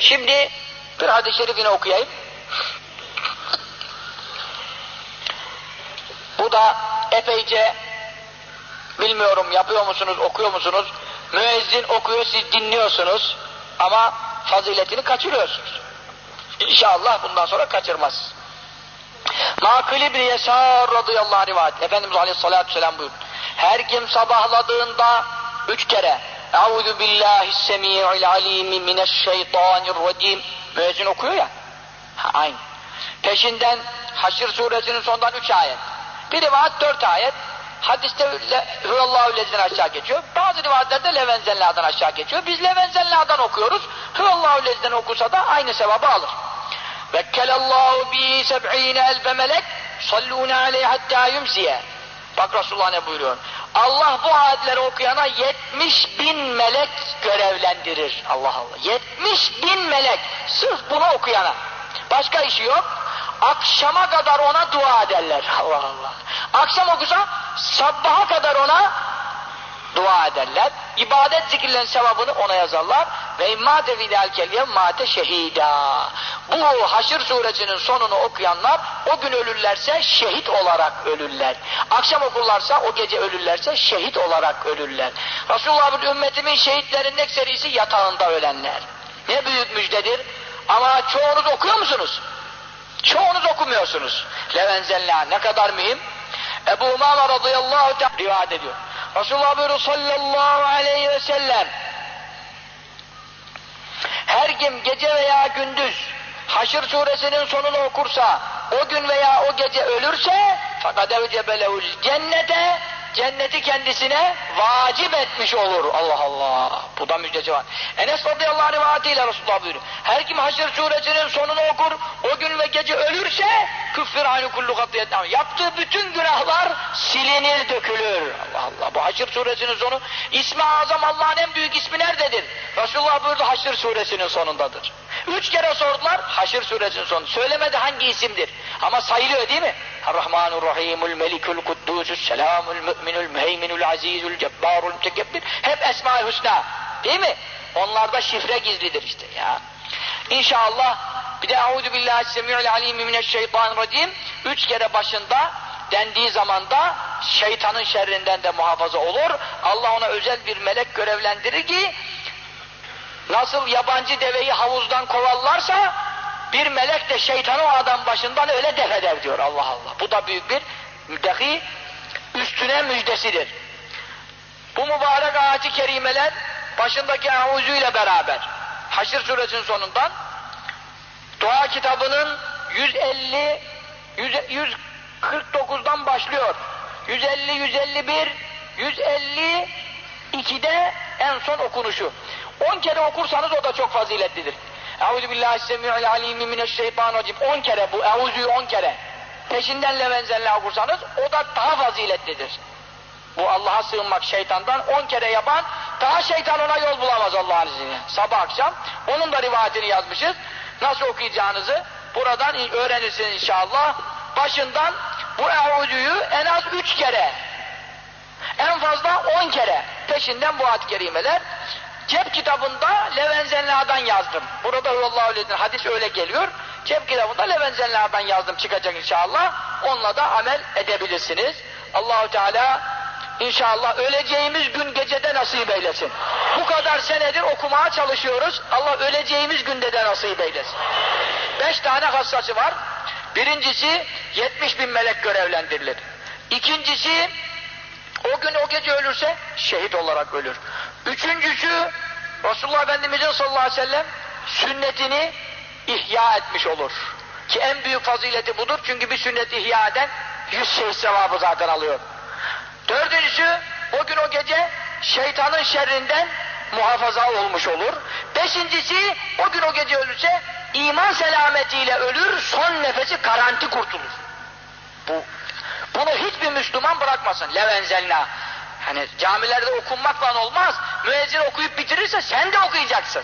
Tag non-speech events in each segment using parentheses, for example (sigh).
Şimdi bir hadis-i şerifini okuyayım. Bu da epeyce bilmiyorum yapıyor musunuz, okuyor musunuz? Müezzin okuyor, siz dinliyorsunuz ama faziletini kaçırıyorsunuz. İnşallah bundan sonra kaçırmaz. Makil İbni Yesar radıyallahu anh rivayet. Efendimiz aleyhissalatü vesselam buyurdu. Her kim sabahladığında üç kere Euzu billahi semi'il alimi mineşşeytanirracim Müezzin okuyor ya. Ha, aynı. Peşinden Haşr suresinin sondan üç ayet. Bir rivayet dört ayet. Hadiste Hüvallahu lezine aşağı geçiyor. Bazı rivayetlerde Levenzella'dan aşağı geçiyor. Biz Levenzella'dan okuyoruz. Hüvallahu lezine okusa da aynı sevabı alır. Vekkelallahu bi seb'ine elfe melek sallûne aleyh hattâ yumsiye. Bak Resulullah ne buyuruyor? Allah bu ayetleri okuyana 70 bin melek görevlendirir. Allah Allah. 70 bin melek sırf bunu okuyana. Başka işi yok. Akşama kadar ona dua ederler. (laughs) Allah Allah. Akşam okusa sabaha kadar ona dua ederler. İbadet zikirlerin sevabını ona yazarlar. Ve immâte fidâl keliyem mâte şehîdâ. Bu Haşr suresinin sonunu okuyanlar o gün ölürlerse şehit olarak ölürler. Akşam okurlarsa o gece ölürlerse şehit olarak ölürler. Resulullah'ın ümmetimin şehitlerin ekserisi yatağında ölenler. Ne büyük müjdedir. Ama çoğunuz okuyor musunuz? Çoğunuz okumuyorsunuz. Levenzenla ne kadar mühim. Ebu Umama radıyallahu teala rivayet ediyor. Resulullah buyuruyor sallallahu aleyhi ve sellem her kim gece veya gündüz Haşr suresinin sonunu okursa o gün veya o gece ölürse fakat evcebelehul cennete cenneti kendisine vacip etmiş olur. Allah Allah. Bu da müjdeci var. Enes radıyallahu anh rivayetiyle Resulullah buyuruyor. Her kim Haşr suresinin sonunu okur, o gün ve gece ölürse küffür aynı kullu katiyetten. Yaptığı bütün günahlar silinir, dökülür. Allah Allah. Bu Haşr suresinin sonu. İsmi azam Allah'ın en büyük ismi nerededir? Resulullah buyurdu Haşr suresinin sonundadır. Üç kere sordular Haşr suresinin sonu. Söylemedi hangi isimdir. Ama sayılıyor değil mi? Ar-Rahmanur Rahimul Melikul Kuddusü's Selamul Müminul Müheyminul Azizul Cebbarul Tekebbir. Hep Esma-i Hüsna. Değil mi? Onlarda şifre gizlidir işte ya. İnşallah bir de Euzu billahi semi'ul alim mineşşeytanirracim üç kere başında dendiği zamanda şeytanın şerrinden de muhafaza olur. Allah ona özel bir melek görevlendirir ki nasıl yabancı deveyi havuzdan kovallarsa bir melek de şeytanı o adam başından öyle def eder diyor Allah Allah. Bu da büyük bir müddehi üstüne müjdesidir. Bu mübarek ağacı kerimeler başındaki ile beraber Haşr suresinin sonundan dua kitabının 150 100, 149'dan başlıyor. 150 151 152'de en son okunuşu. 10 kere okursanız o da çok faziletlidir. Euzu billahi semi'il alim mineşşeytanirracim. 10 kere bu euzuyu 10 kere. Peşinden levenzelle okursanız o da daha faziletlidir. Bu Allah'a sığınmak şeytandan 10 kere yapan daha şeytan ona yol bulamaz Allah'ın izniyle. Sabah akşam onun da rivayetini yazmışız. Nasıl okuyacağınızı buradan öğrenirsiniz inşallah. Başından bu euzuyu en az 3 kere en fazla 10 kere peşinden bu ad-i kerimeler Cep kitabında Levenzenla'dan yazdım. Burada Allahu aleyhi hadis öyle geliyor. Cep kitabında Levenzenla'dan yazdım çıkacak inşallah. Onunla da amel edebilirsiniz. Allahu Teala inşallah öleceğimiz gün gecede nasip eylesin. Bu kadar senedir okumaya çalışıyoruz. Allah öleceğimiz günde de nasip eylesin. Beş tane hassası var. Birincisi 70 bin melek görevlendirilir. İkincisi o gün o gece ölürse şehit olarak ölür. Üçüncüsü Resulullah Efendimiz'in sallallahu aleyhi ve sellem sünnetini ihya etmiş olur. Ki en büyük fazileti budur çünkü bir sünneti ihya eden yüz şehit sevabı zaten alıyor. Dördüncüsü o gün o gece şeytanın şerrinden muhafaza olmuş olur. Beşincisi o gün o gece ölürse iman selametiyle ölür son nefesi garanti kurtulur. Bu bunu hiçbir Müslüman bırakmasın. Levenzelna. Hani camilerde okunmakla olmaz. Müezzin okuyup bitirirse sen de okuyacaksın.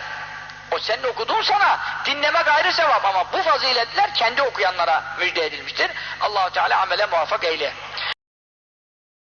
O senin okuduğun sana dinlemek ayrı sevap ama bu faziletler kendi okuyanlara müjde edilmiştir. Allahu Teala amele muvaffak eyle.